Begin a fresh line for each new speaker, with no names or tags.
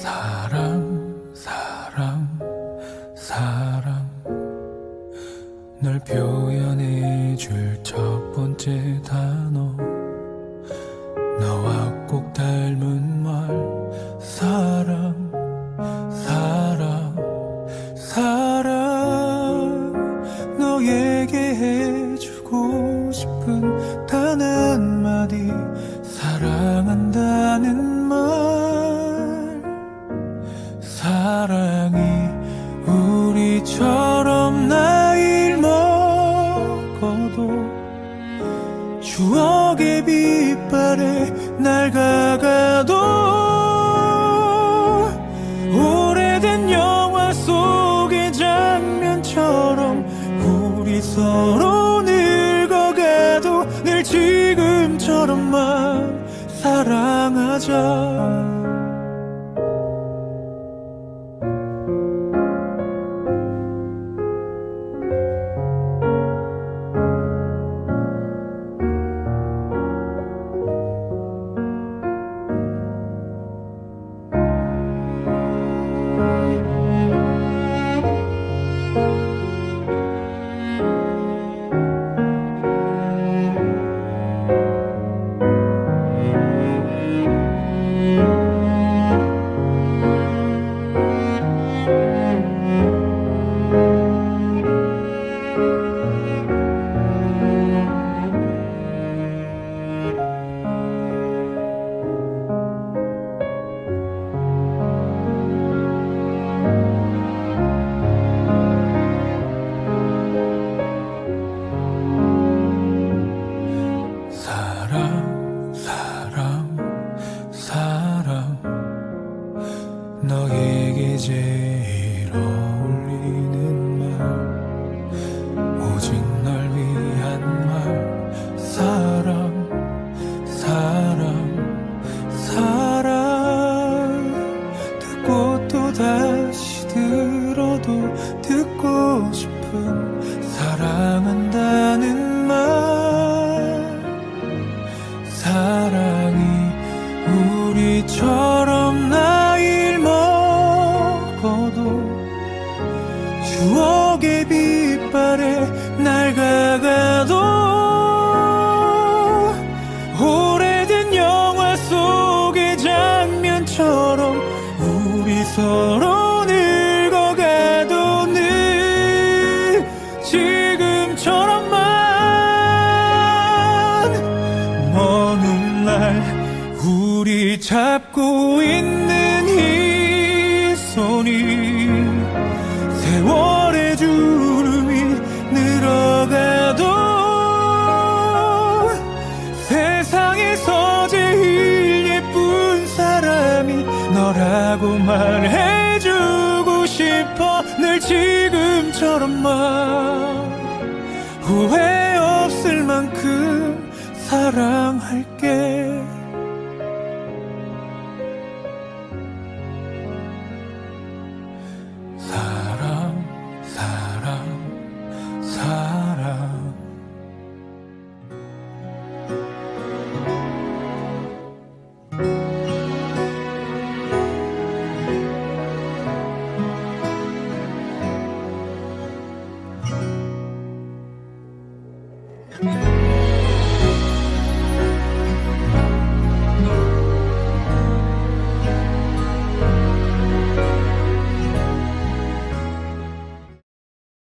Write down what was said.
사랑 사랑 사랑 널 표현해 줄 첫 번째 단어. 너와 꼭 닮은 말. 사랑 사랑 사랑 너에게 해주고 싶은 단 한마디. 사랑한다는 빛발에 낡아가도 오래된 영화 속의 장면처럼 우리 서로 늙어가도 늘 지금처럼만 사랑하자 듣고 싶은 사랑한다는 말. 사랑이 우리처럼 나이를 먹어도 추억의 빛발에 낡아가도 오래된 영화 속의 장면처럼 우리 서로 우리 잡고 있는 이 손이 세월의 주름이 늘어가도 세상에서 제일 예쁜 사람이 너라고 말해주고 싶어 늘 지금처럼만 후회 없을 만큼 사랑할게